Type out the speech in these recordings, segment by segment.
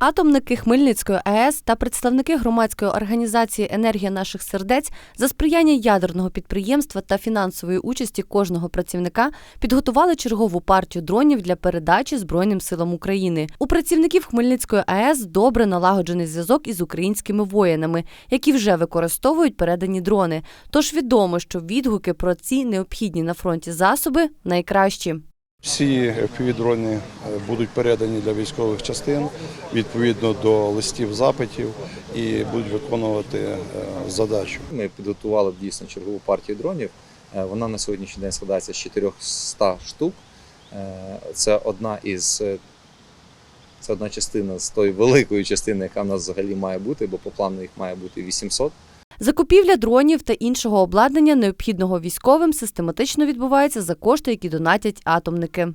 Атомники Хмельницької АЕС та представники громадської організації Енергія наших сердець за сприяння ядерного підприємства та фінансової участі кожного працівника підготували чергову партію дронів для передачі Збройним силам України. У працівників Хмельницької АЕС добре налагоджений зв'язок із українськими воїнами, які вже використовують передані дрони. Тож відомо, що відгуки про ці необхідні на фронті засоби найкращі. Всі FPV-дрони е, будуть передані для військових частин відповідно до листів запитів і будуть виконувати е, задачу. Ми підготували дійсно чергову партію дронів. Е, Вона на сьогоднішній день складається з 400 штук. Це одна із це одна частина з тої великої частини, яка в нас взагалі має бути, бо по плану їх має бути 800. Закупівля дронів та іншого обладнання, необхідного військовим, систематично відбувається за кошти, які донатять атомники.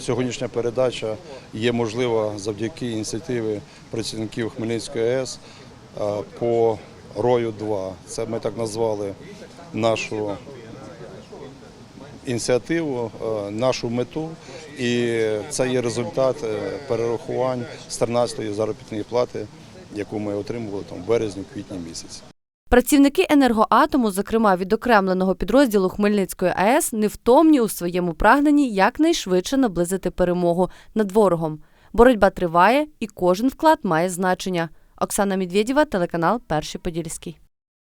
Сьогоднішня передача є можлива завдяки ініціативі працівників Хмельницької АЕС по рою 2 Це ми так назвали нашу ініціативу, нашу мету. І це є результат е, перерахувань з 13-ї заробітної плати, яку ми отримували там в березні-квітні місяці. Працівники енергоатому, зокрема відокремленого підрозділу Хмельницької АЕС, невтомні у своєму прагненні якнайшвидше наблизити перемогу над ворогом. Боротьба триває, і кожен вклад має значення. Оксана Медведєва, телеканал Перший Подільський.